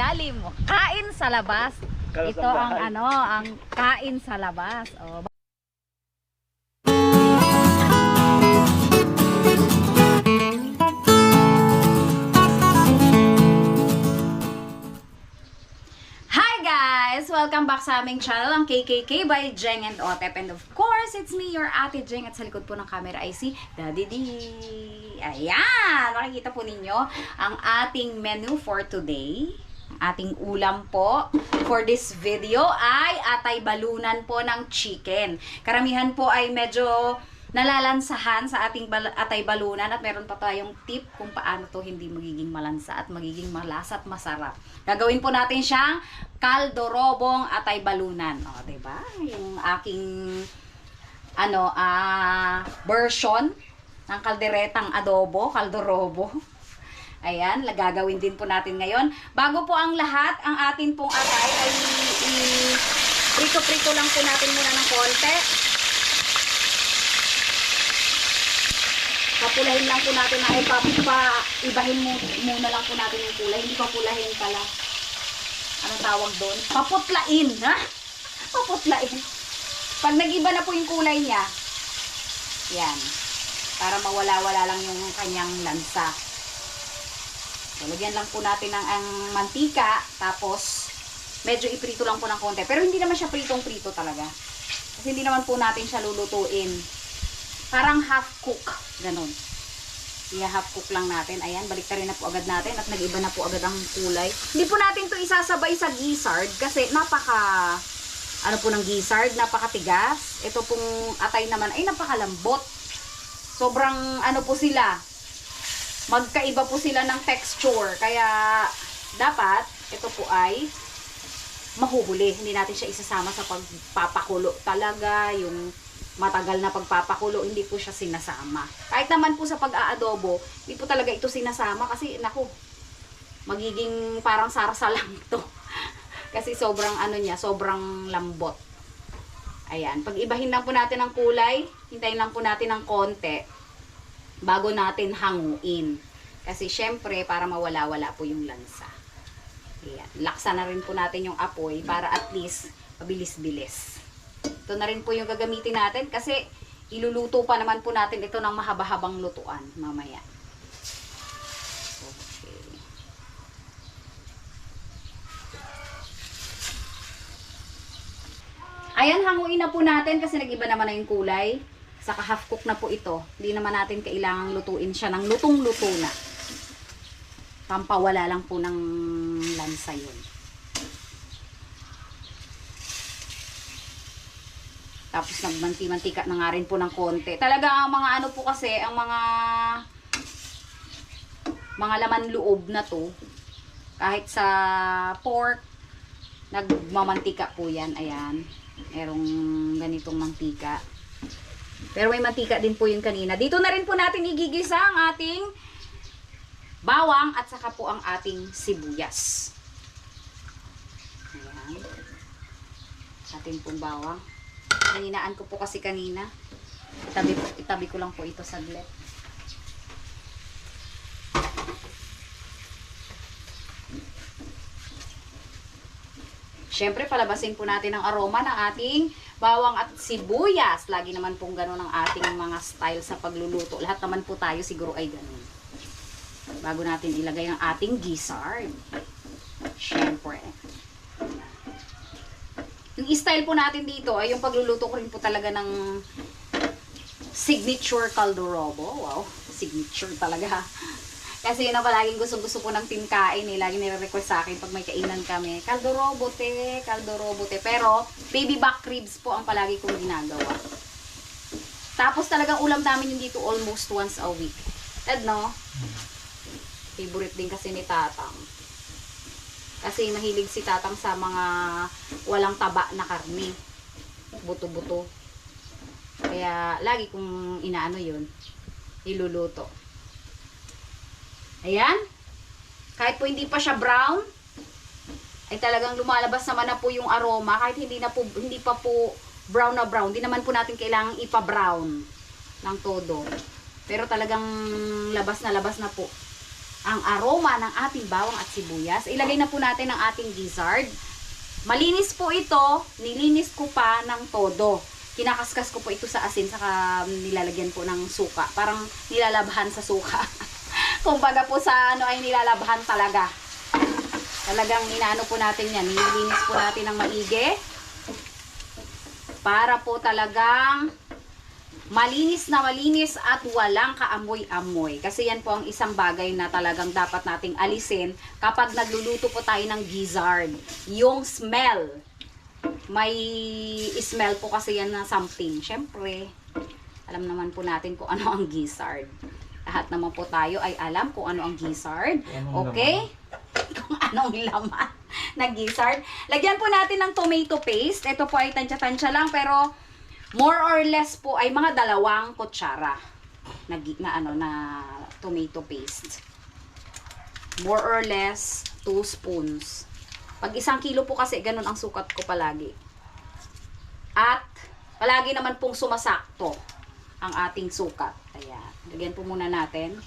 ilalim. Kain sa labas. Ito ang ano, ang kain sa labas. Oh. Hi guys! Welcome back sa aming channel, ang KKK by Jeng and Otep. And of course, it's me, your ate Jeng. At sa likod po ng camera ay si Daddy D. Ayan! Makikita po ninyo ang ating menu for today. Ating ulam po for this video ay atay balunan po ng chicken. Karamihan po ay medyo nalalansahan sa ating bal- atay balunan at meron pa tayong tip kung paano to hindi magiging malansa at magiging malasa at masarap. Gagawin po natin siyang kaldorobong atay balunan. O, ba? Yung aking ano, ah version ng kalderetang adobo, kaldorobo. Ayan, gagawin din po natin ngayon. Bago po ang lahat, ang atin pong atay ay prito-prito lang po natin muna ng konti. Papulahin lang po natin na ipa, pa, ibahin mo, muna lang po natin yung kulay. Hindi papulahin pala. Anong tawag doon? Paputlain, ha? Paputlain. Pag nag-iba na po yung kulay niya, yan. Para mawala-wala lang yung kanyang lansa. So, lagyan lang po natin ng ang mantika, tapos medyo iprito lang po ng konti. Pero hindi naman siya pritong-prito talaga. Kasi hindi naman po natin siya lulutuin. Parang half cook. Ganon. Iya half cook lang natin. Ayan, balik na po agad natin at nag-iba na po agad ang kulay. Hindi po natin to isasabay sa gizzard kasi napaka ano po ng gizzard, napakatigas. Ito pong atay naman ay napakalambot. Sobrang ano po sila, magkaiba po sila ng texture. Kaya dapat ito po ay mahuhuli. Hindi natin siya isasama sa pagpapakulo talaga, yung matagal na pagpapakulo, hindi po siya sinasama. Kahit naman po sa pag-aadobo, hindi po talaga ito sinasama kasi naku, magiging parang sarsa lang ito. kasi sobrang ano niya, sobrang lambot. Ayan, pag ibahin lang po natin ang kulay, hintayin lang po natin ng konti bago natin hanguin. Kasi syempre, para mawala-wala po yung lansa. Ayan. Laksa na rin po natin yung apoy para at least mabilis-bilis. Ito na rin po yung gagamitin natin kasi iluluto pa naman po natin ito ng mahaba-habang lutuan mamaya. Okay. Ayan, hanguin na po natin kasi nag-iba naman na yung kulay. Saka half cook na po ito. Hindi naman natin kailangang lutuin siya ng lutong-luto na. Pampawala lang po ng lansa yun. Tapos nagmanti-mantika na nga rin po ng konti. Talaga ang mga ano po kasi, ang mga mga laman loob na to, kahit sa pork, nagmamantika po yan. Ayan. Merong ganitong mantika. Pero may mantika din po yung kanina. Dito na rin po natin igigisa ang ating bawang at saka po ang ating sibuyas. Ayan. Ating pong bawang. Kaninaan ko po kasi kanina. Itabi, itabi ko lang po ito saglit. Siyempre, palabasin po natin ang aroma ng ating bawang at sibuyas. Lagi naman pong ganun ang ating mga style sa pagluluto. Lahat naman po tayo siguro ay ganun. Bago natin ilagay ang ating gizzard. Siyempre. Yung style po natin dito ay yung pagluluto ko rin po talaga ng signature caldorobo. Wow, signature talaga. Kasi yun ang palaging gustong-gusto po ng team kain eh. Lagi nire-request sa akin pag may kainan kami. Caldorobo te, caldorobo te. Pero, baby back ribs po ang palagi kong ginagawa. Tapos talagang ulam namin yung dito almost once a week. Ted, no? Favorite din kasi ni Tatang. Kasi mahilig si Tatang sa mga walang taba na karne. Buto-buto. Kaya, lagi kong inaano yun. Iluluto. Ayan. Kahit po hindi pa siya brown, ay talagang lumalabas naman na po yung aroma. Kahit hindi, na po, hindi pa po brown na brown, hindi naman po natin kailangang ipa-brown ng todo. Pero talagang labas na labas na po ang aroma ng ating bawang at sibuyas. Ilagay na po natin ang ating gizzard. Malinis po ito, nilinis ko pa ng todo. Kinakaskas ko po ito sa asin, saka nilalagyan po ng suka. Parang nilalabhan sa suka. Kumbaga po sa ano ay nilalabhan talaga. Talagang inaano po natin yan. Nililinis po natin ng maigi. Para po talagang malinis na malinis at walang kaamoy-amoy. Kasi yan po ang isang bagay na talagang dapat nating alisin kapag nagluluto po tayo ng gizzard. Yung smell. May smell po kasi yan na something. Siyempre, alam naman po natin kung ano ang gizzard. Lahat naman po tayo ay alam kung ano ang gizzard. Okay? kung anong laman ng gizzard. Lagyan po natin ng tomato paste. Ito po ay tansya-tansya lang pero more or less po ay mga dalawang kutsara na, na ano na tomato paste. More or less 2 spoons. Pag isang kilo po kasi ganun ang sukat ko palagi. At palagi naman pong sumasakto ang ating sukat. Ayan. Lagyan po muna natin.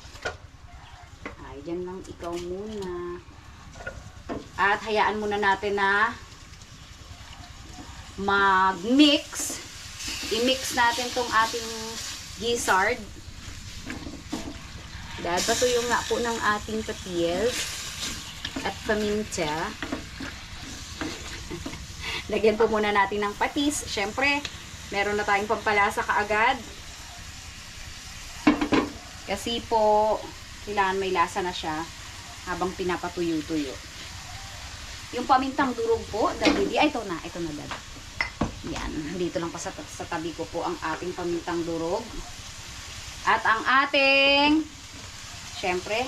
Ay, dyan lang ikaw muna. At hayaan muna natin na mag-mix. I-mix natin tong ating gizzard. Dahil pasuyo nga po ng ating tortillas at paminta. Lagyan po muna natin ng patis. Siyempre, meron na tayong pampalasa kaagad. Kasi po, kailangan may lasa na siya habang pinapatuyo-tuyo. Yung pamintang durog po, dadidi, ay ito na, ito na dad. Yan, dito lang pa sa, sa tabi ko po ang ating pamintang durog. At ang ating, syempre,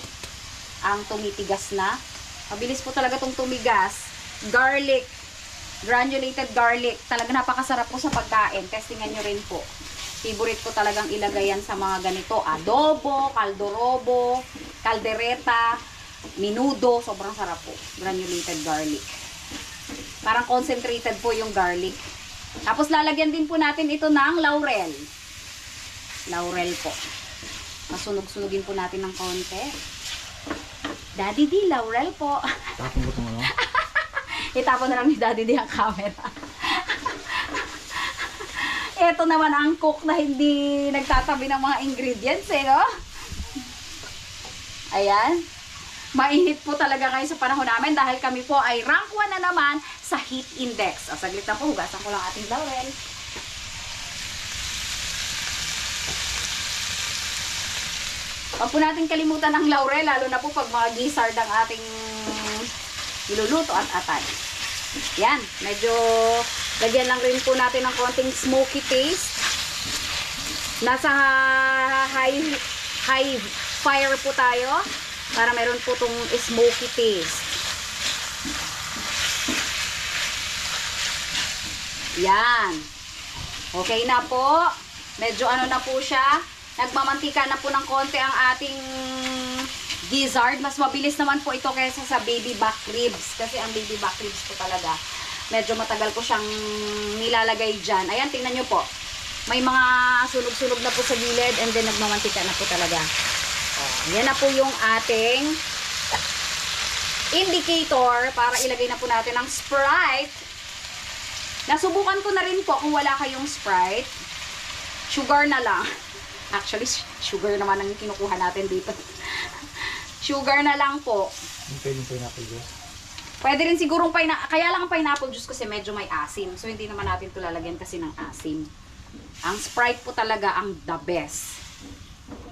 ang tumitigas na. Mabilis po talaga tong tumigas. Garlic, granulated garlic. Talaga napakasarap po sa pagkain. Testingan nyo rin po. Favorite ko talagang ilagay yan sa mga ganito. Adobo, kaldorobo, kaldereta, minudo. Sobrang sarap po. Granulated garlic. Parang concentrated po yung garlic. Tapos lalagyan din po natin ito ng laurel. Laurel po. Masunog-sunugin po natin ng konti. Daddy D, laurel po. Tapon ko itong ano. Itapon na lang ni Daddy D ang camera. Ito naman ang cook na hindi nagtatabi ng mga ingredients eh, no? Ayan. Mainit po talaga ngayon sa panahon namin dahil kami po ay rank 1 na naman sa heat index. O, saglit lang po, hugasan ko lang ating laurel. Huwag po natin kalimutan ng laurel, lalo na po pag mga gizzard ang ating iluluto at atay. Yan, medyo lagyan lang rin po natin ng konting smoky taste. Nasa high high fire po tayo para meron po tong smoky taste. Yan. Okay na po. Medyo ano na po siya. Nagmamantika na po ng konti ang ating gizzard. Mas mabilis naman po ito kaysa sa baby back ribs. Kasi ang baby back ribs po talaga, medyo matagal ko siyang nilalagay dyan. Ayan, tingnan nyo po. May mga sunog-sunog na po sa gilid and then nagmamantika na po talaga. Yan na po yung ating indicator para ilagay na po natin ang Sprite. Nasubukan ko na rin po kung wala kayong Sprite. Sugar na lang. Actually, sugar naman ang kinukuha natin dito. sugar na lang po. Yung pwedeng pineapple juice. Pwede rin sigurong pina kaya lang ang pineapple juice kasi medyo may asim. So hindi naman natin 'to lalagyan kasi ng asim. Ang Sprite po talaga ang the best.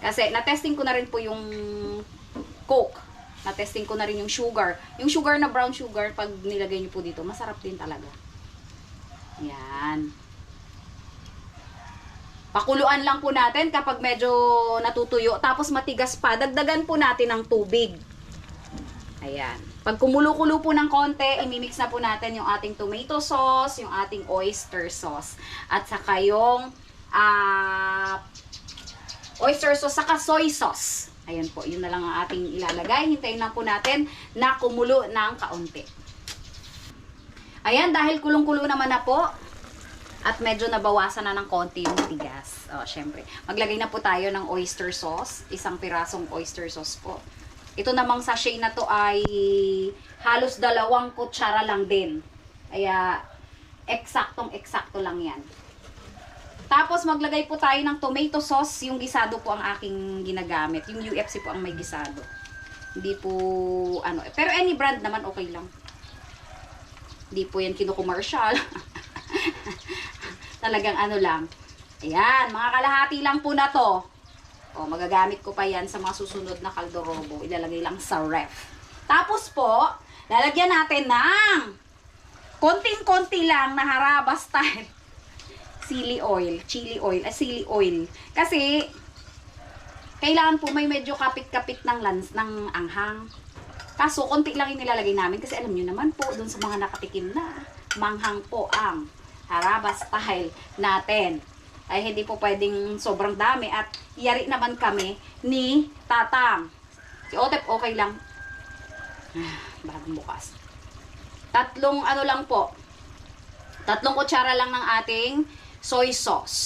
Kasi na-testing ko na rin po yung Coke. Na-testing ko na rin yung sugar. Yung sugar na brown sugar pag nilagay niyo po dito, masarap din talaga. Yan. Pakuluan lang po natin kapag medyo natutuyo. Tapos matigas pa, dagdagan po natin ng tubig. Ayan. Pag kumulo-kulo po ng konti, imimix na po natin yung ating tomato sauce, yung ating oyster sauce, at saka yung ah, oyster sauce, saka soy sauce. Ayan po, yun na lang ang ating ilalagay. Hintayin lang po natin na kumulo ng kaunti. Ayan, dahil kulong-kulo naman na po, at medyo nabawasan na ng konti yung tigas. O, syempre. Maglagay na po tayo ng oyster sauce. Isang pirasong oyster sauce po. Ito namang sachet na to ay halos dalawang kutsara lang din. Kaya, eksaktong eksakto lang yan. Tapos maglagay po tayo ng tomato sauce. Yung gisado po ang aking ginagamit. Yung UFC po ang may gisado. Hindi po, ano, pero any brand naman okay lang. Hindi po yan kinukommercial. Talagang ano lang. Ayan, mga kalahati lang po na to. O, magagamit ko pa yan sa mga susunod na kaldorobo. Ilalagay lang sa ref. Tapos po, lalagyan natin ng konting-konti lang na haraba style chili oil, chili oil, ah, chili oil. Kasi, kailangan po may medyo kapit-kapit ng lans, ng anghang. Kaso, konti lang yung nilalagay namin kasi alam nyo naman po, dun sa mga nakatikim na, manghang po ang haraba style natin. Ay hindi po pwedeng sobrang dami at yari naman kami ni Tatang. Si Otep okay lang. Ah, bukas. Tatlong ano lang po. Tatlong kutsara lang ng ating soy sauce.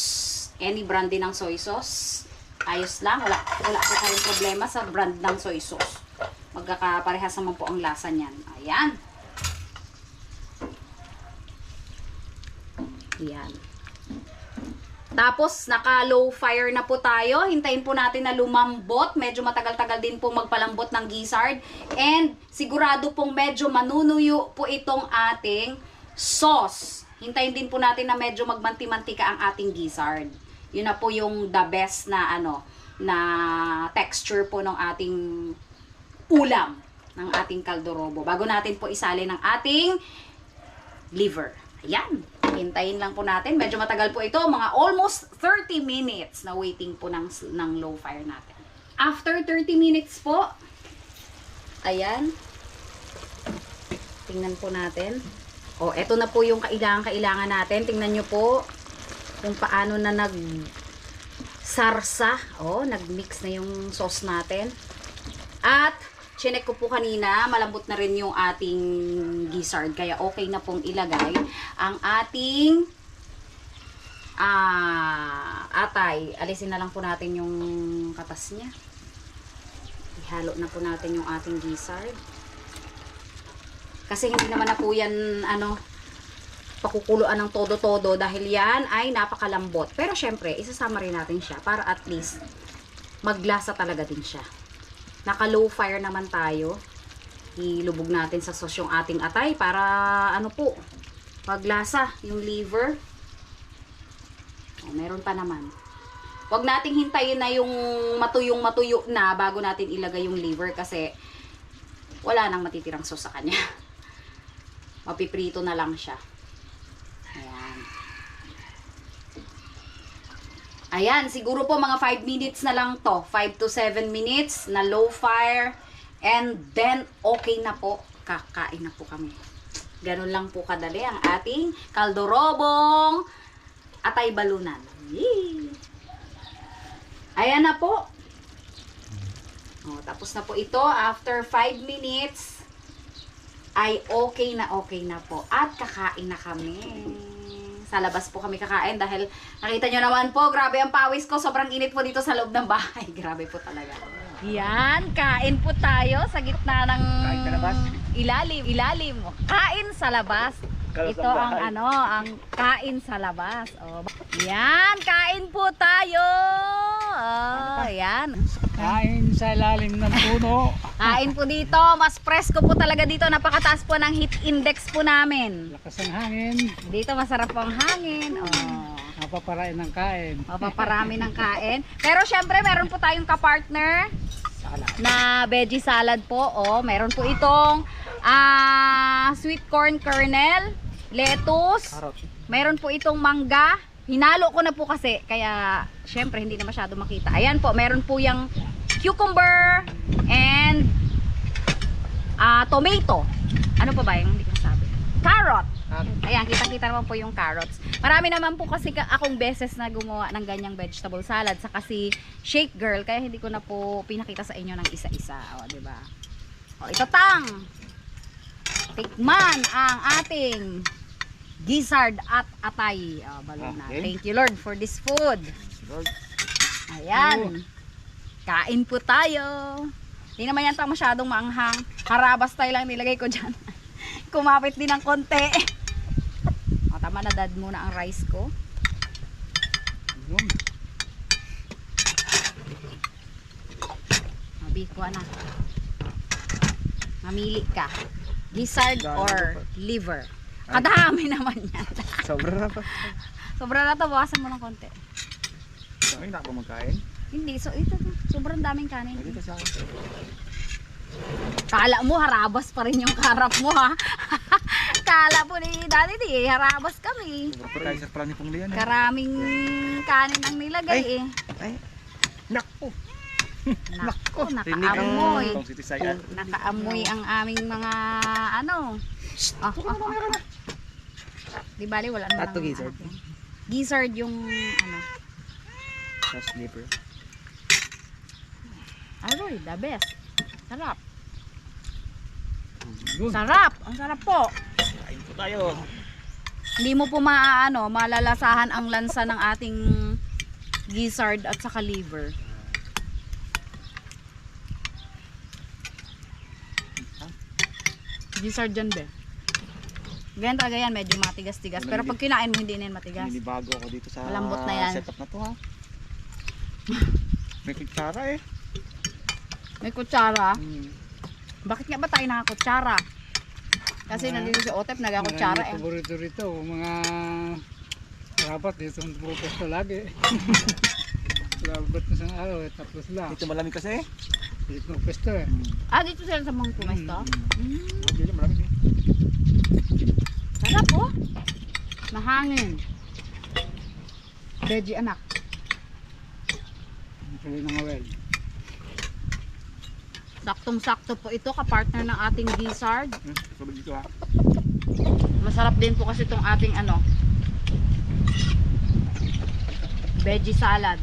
Any brand din ng soy sauce. Ayos lang. Wala, wala po tayong problema sa brand ng soy sauce. Magkakaparehas naman po ang lasa niyan. Ayan. Ayan. Tapos, naka-low fire na po tayo. Hintayin po natin na lumambot. Medyo matagal-tagal din po magpalambot ng gizzard. And, sigurado pong medyo manunuyo po itong ating sauce. Hintayin din po natin na medyo magmanti-mantika ang ating gizzard. Yun na po yung the best na ano, na texture po ng ating ulam ng ating kaldorobo. Bago natin po isali ng ating liver. Ayan. Hintayin lang po natin. Medyo matagal po ito. Mga almost 30 minutes na waiting po ng, ng low fire natin. After 30 minutes po, ayan. Tingnan po natin. O, eto na po yung kailangan-kailangan natin. Tingnan nyo po kung paano na nag sarsa. O, nag-mix na yung sauce natin. At, chinek ko po kanina, malambot na rin yung ating gizzard. Kaya okay na pong ilagay ang ating ah, atay. Alisin na lang po natin yung katas niya. Ihalo na po natin yung ating gizzard. Kasi hindi naman na po yan, ano, pakukuluan ng todo-todo dahil yan ay napakalambot. Pero syempre, isasama rin natin siya para at least maglasa talaga din siya. Naka-low fire naman tayo. Ilubog natin sa sauce yung ating atay para ano po, maglasa yung liver. O, meron pa naman. Huwag nating hintayin na yung matuyong matuyo na bago natin ilagay yung liver kasi wala nang matitirang sauce sa kanya. Mapiprito na lang siya. Ayan. Ayan, siguro po mga 5 minutes na lang to. 5 to 7 minutes na low fire. And then, okay na po. Kakain na po kami. Ganun lang po kadali ang ating kaldorobong atay balunan. Yee! Ayan na po. Oh, tapos na po ito. After 5 minutes, ay okay na okay na po. At kakain na kami. Sa labas po kami kakain dahil nakita nyo naman po, grabe ang pawis ko. Sobrang init po dito sa loob ng bahay. Grabe po talaga. Yan, kain po tayo sa gitna ng ilalim. Ilalim. Kain sa labas. Kalas Ito ng ang bahay. ano, ang kain sa labas. Oh. Yan, kain po tayo. Oh, yan. Kain sa ilalim ng puno. Kain po dito. Mas presko po talaga dito. Napakataas po ng heat index po namin. Lakas ng hangin. Dito masarap po ang hangin. Oh. Napaparain ng kain. Mapaparami ng kain. Pero syempre, meron po tayong kapartner Sala. na veggie salad po. Oh, meron po itong ah, sweet corn kernel, lettuce, meron po itong mangga. Hinalo ko na po kasi, kaya syempre hindi na masyado makita. Ayan po, meron po yung cucumber and ah, tomato. Ano pa ba yung hindi ko sabi? Carrot. Ayan, kitang-kita naman po yung carrots. Marami naman po kasi ka- akong beses na gumawa ng ganyang vegetable salad sa kasi shake girl, kaya hindi ko na po pinakita sa inyo ng isa-isa. O, di ba? O, ito tang! Tikman ang ating gizzard at atay. O, balona. Okay. Thank you Lord for this food. Lord. Ayan. Kain po tayo. Hindi naman yan masyadong maanghang. Harabas tayo lang nilagay ko dyan. Kumapit din ng konti. O, tama na dad muna ang rice ko. Mabi ko na. Mamili ka. Dami or liver. Kadami naman yan. Sobra na pa. Sobra na to, bawasan mo ng konti. Ay, na ako magkain. Hindi, so ito, sobrang daming kanin. Ka sa akin. Kala mo, harabas pa rin yung karap mo ha. Kala po ni Daddy di, harabas kami. Eh. Karaming kanin ang nilagay eh. Ay, naku. Nako, nakaamoy. Nakaamoy ang aming mga ano. Oh, oh, oh. Di bali, wala na Ato, gizzard. Gizzard yung ano. Sa slipper. Aroy, the best. Sarap. Sarap. Ang sarap po. Kain po tayo. Hindi mo po maaano, malalasahan ang lansa ng ating gizzard at saka liver. Gizzard dyan, be. Ganyan talaga yan, medyo matigas-tigas. Pero pag kinain mo, hindi na yan matigas. Ninibago ako dito sa Malambot na yan. setup na to ha. May kutsara eh. May kutsara. Hmm. Bakit nga ba tayo nakakutsara? Kasi Ah. nandito si Otep, nagakutsara eh. paborito rito. Mga rapat dito ang pupusto lagi. Rapat na isang araw eh, tapos lang. Dito malamig kasi eh. Dito ang pwesto eh. Ah, dito sila sa mga pumesto? Mm. Dito malamig eh. Sarap oh. Mahangin. Veggie anak. Tuloy ng awel. Saktong-sakto po ito kapartner ng ating gizzard. Hmm. Sobrang dito ha. Masarap din po kasi itong ating ano veggie salad.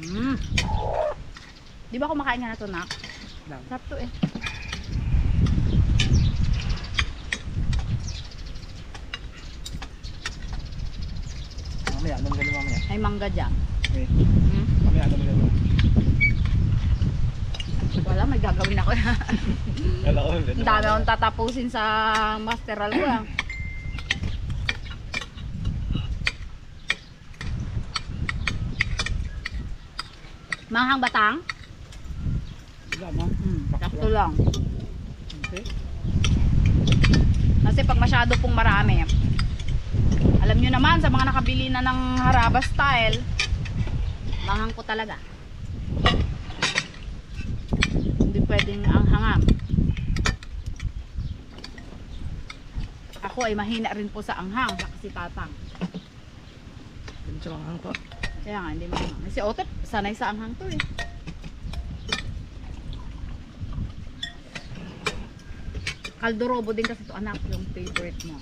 Mm. Di ba kumakain nga na ito, Nak? Sarap to eh. Mamaya, ano magano mamaya? May mangga dyan. Eh, Hmm? mamaya ano magano? Wala, may gagawin ako. Ang dami akong tatapusin sa masteral ko. ah. Manghang batang? Wala mo. Hmm, sakto lang. Okay. Kasi pag masyado pong marami, alam nyo naman sa mga nakabili na ng haraba style, manghang ko talaga. Hindi pwedeng ang hangam. Ako ay mahina rin po sa anghang, sa si tatang. Sa mga po. Kaya nga, hindi manghang. Si Otep, sanay sa anghang to eh. Kaldorobo din kasi to anak, yung favorite mo.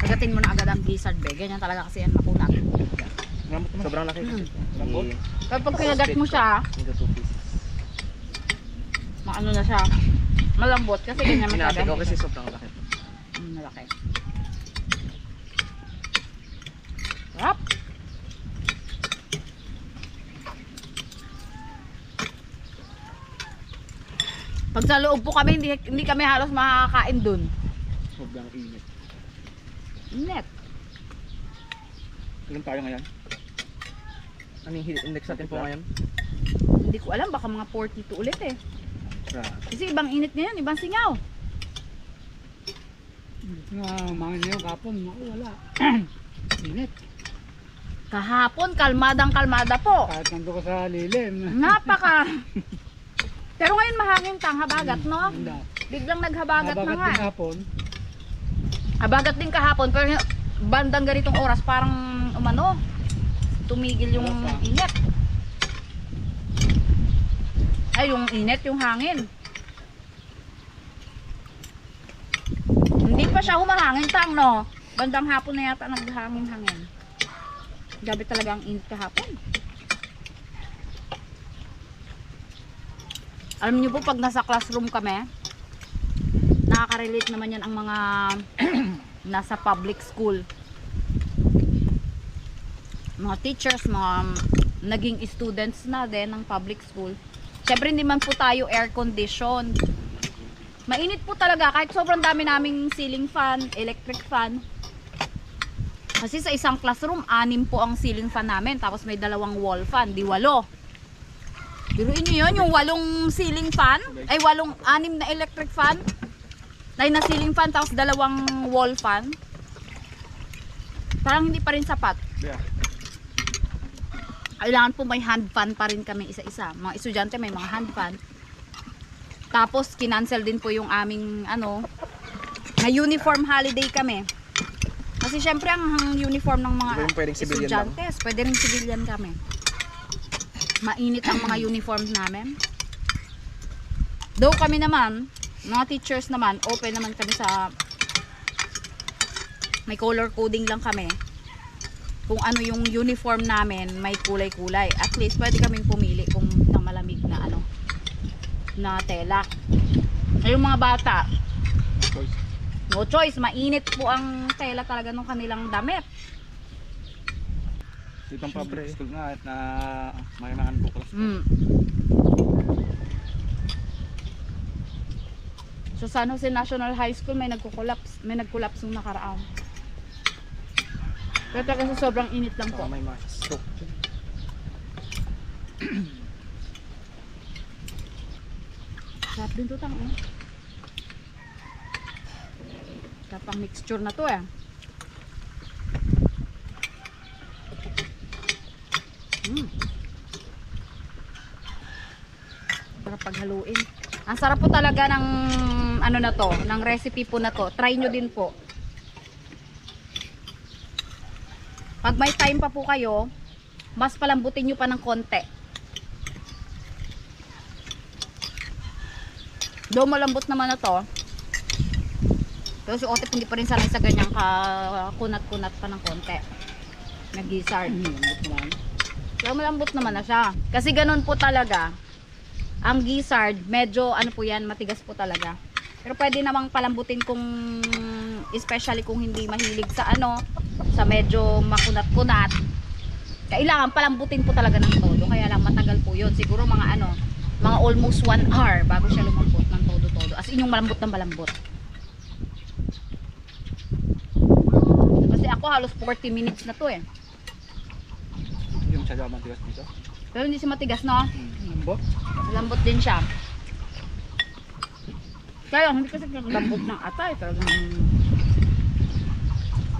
Agatin mo na agad ang gizzard be. Ganyan talaga kasi yan makunat. Sobrang laki kasi. Lambot. Pero pag kinagat mo siya, maano na siya. Malambot kasi ganyan Hinati masyado. ko kasi sobrang laki. Mm, malaki. Sarap. Pag sa loob po kami, hindi, hindi kami halos makakain dun. Sobrang init. Net. Ilan tayo ngayon? Ano yung heat index natin po ngayon? Hindi ko alam, baka mga 42 ulit eh. Kasi ibang init ngayon, ibang singaw. Nga, mangin yung kapon. Wala. Init. Kahapon, kalmadang kalmada po. Kahit nandun ko sa lilim. Napaka. Pero ngayon mahangin tang habagat, no? Hindi. Biglang naghabagat na Habagat nga. din hapon. Habagat din kahapon, pero bandang ganitong oras, parang umano, tumigil yung init. Ay, yung init, yung hangin. Hindi pa siya humahangin tang, no? Bandang hapon na yata naghangin-hangin. Gabi talaga ang init kahapon. Alam niyo po, pag nasa classroom kami, nakaka-relate naman yan ang mga nasa public school. Mga teachers, mga naging students na din ng public school. Siyempre hindi man po tayo air condition. Mainit po talaga kahit sobrang dami naming ceiling fan, electric fan. Kasi sa isang classroom, anim po ang ceiling fan namin. Tapos may dalawang wall fan, di walo. Biruin nyo yun, yung walong ceiling fan, ay walong anim na electric fan, ay na ceiling fan, tapos dalawang wall fan. Parang hindi pa rin sapat. Yeah. Kailangan po may hand fan pa rin kami isa-isa. Mga estudyante may mga hand fan. Tapos kinancel din po yung aming ano, na uniform holiday kami. Kasi syempre ang, uniform ng mga estudyante, pwede rin civilian kami. Mainit ang mga uniform namin. Though kami naman, mga teachers naman, open naman kami sa may color coding lang kami kung ano yung uniform namin may kulay-kulay. At least pwede kaming pumili kung na malamig na ano na tela. Ay yung mga bata, Choice. no choice, mainit po ang tela talaga ng kanilang damit. Ibang public school nga at na may mga buklas. Mm. So San Jose National High School may nagko-collapse, may nag-collapse nung nakaraan. Pero talaga sa sobrang init lang po. Baka may mga stroke. Sarap din to tang, oh. Sarap ang mixture na to eh. Mm. Sarap paghaluin. Ang sarap po talaga ng ano na to, ng recipe po na to. Try nyo din po. May time pa po kayo, mas palambutin nyo pa ng konti. Though malambot naman na to. Pero si Otep hindi pa rin sanay sa ganyang kunat-kunat pa ng konti. Naman. Pero malambot naman na siya. Kasi ganun po talaga. Ang gizzard, medyo ano po yan, matigas po talaga. Pero pwede namang palambutin kung especially kung hindi mahilig sa ano, sa medyo makunat-kunat. Kailangan palambutin po talaga ng todo. Kaya lang matagal po yun. Siguro mga ano, mga almost 1 hour bago siya lumambot ng todo-todo. As in yung malambot ng malambot. Kasi ako halos 40 minutes na to eh. Yung sa gaman tigas dito. Pero hindi siya matigas no? Lambot. Lambot din siya. Kaya hindi kasi lambot ng atay. Talagang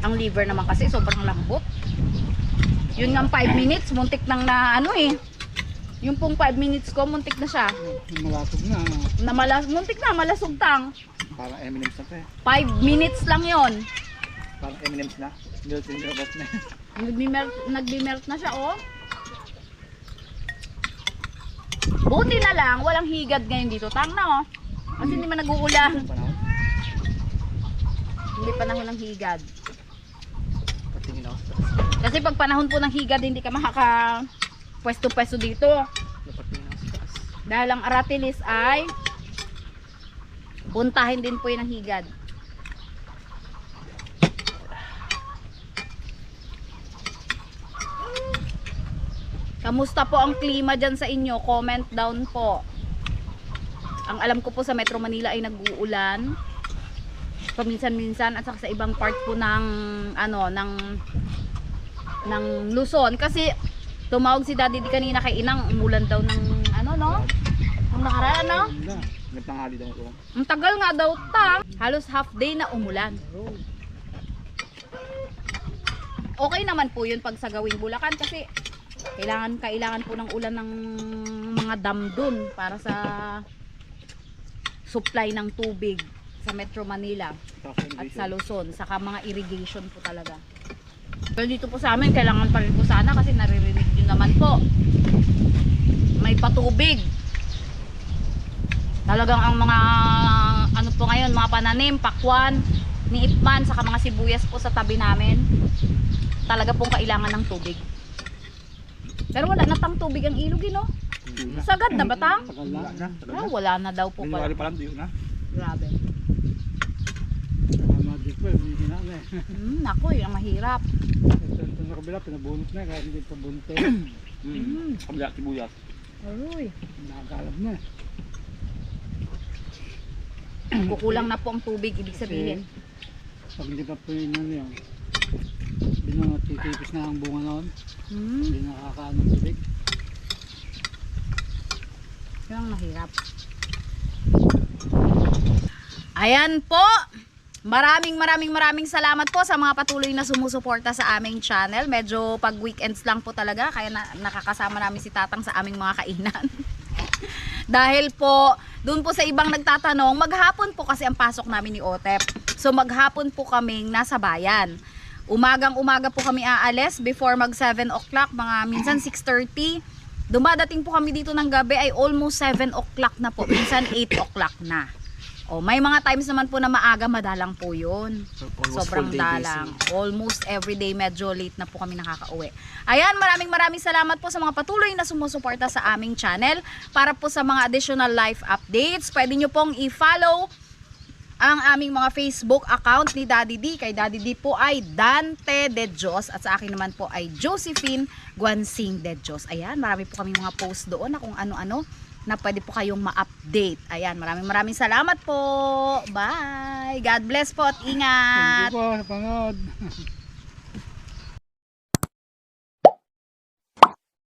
ang liver naman kasi sobrang lambot. Yun nga 5 minutes, muntik nang na ano eh. Yung pong 5 minutes ko, muntik na siya. Malatog na. Na malas, muntik na, malasog tang. Parang M&M's na to eh. 5 minutes lang yon. Parang M&M's na. Milk in robot na. Nagbi-melt, nagbi-melt na siya oh. Buti na lang, walang higad ngayon dito. Tang na oh. Kasi hindi man nag-uulan. Hindi panahon ng higad. Kasi pag panahon po ng higad, hindi ka makaka pwesto-pwesto dito. Dahil ang aratilis ay puntahin din po yun ng higad. Kamusta po ang klima dyan sa inyo? Comment down po. Ang alam ko po sa Metro Manila ay nag-uulan. Paminsan-minsan at saka sa ibang part po ng ano ng ng Luzon kasi tumawag si Daddy di kanina kay Inang umulan daw ng ano no? Ang nakaraan no? Nagtanghali daw ito. Ang tagal nga daw ta. Halos half day na umulan. Okay naman po yun pag sa gawing Bulacan kasi kailangan kailangan po ng ulan ng mga dam dun para sa supply ng tubig sa Metro Manila at sa Luzon, saka mga irrigation po talaga. Pero dito po sa amin, kailangan pa rin po sana kasi naririnig nyo naman po. May patubig. Talagang ang mga ano po ngayon, mga pananim, pakwan, niipman, saka mga sibuyas po sa tabi namin. Talaga pong kailangan ng tubig. Pero wala na tang tubig ang ilog, eh, no? Sagad na ba tang? Tagal na. Wala na. Ah, wala na daw po pala. pa lang, diyo na. Grabe. Salamat din po, hindi na na eh. Hmm, naku, yun ang mahirap. Ito, ito na kabila, pinabunot na, kahit hindi pa bunot eh. Mm. Kabila, sibuyas. Aroy. Nakakalab na eh. Kukulang na po ang tubig, ibig sabihin. Pag hindi pa po yun ano yun, hindi na ang bunga noon, Hmm, hindi na nakakaano ng tubig. yun ang mahirap. Ayan po. Maraming maraming maraming salamat po sa mga patuloy na sumusuporta sa aming channel. Medyo pag weekends lang po talaga kaya na, nakakasama namin si Tatang sa aming mga kainan. Dahil po, doon po sa ibang nagtatanong, maghapon po kasi ang pasok namin ni Otep. So maghapon po kaming nasa bayan. Umagang umaga po kami aalis before mag 7 o'clock, mga minsan 6.30. Dumadating po kami dito ng gabi ay almost 7 o'clock na po, minsan 8 o'clock na. O, may mga times naman po na maaga, madalang po yun. Sobrang dalang. Almost every day, medyo late na po kami nakakauwi. Ayan, maraming maraming salamat po sa mga patuloy na sumusuporta sa aming channel. Para po sa mga additional life updates, pwede nyo pong i-follow ang aming mga Facebook account ni Daddy D. Kay Daddy D po ay Dante De Dios at sa akin naman po ay Josephine Guansing De Dios. Ayan, marami po kami mga post doon na kung ano-ano na pwede po kayong ma-update. Ayan, maraming maraming salamat po. Bye! God bless po at ingat! Thank you po sa panood.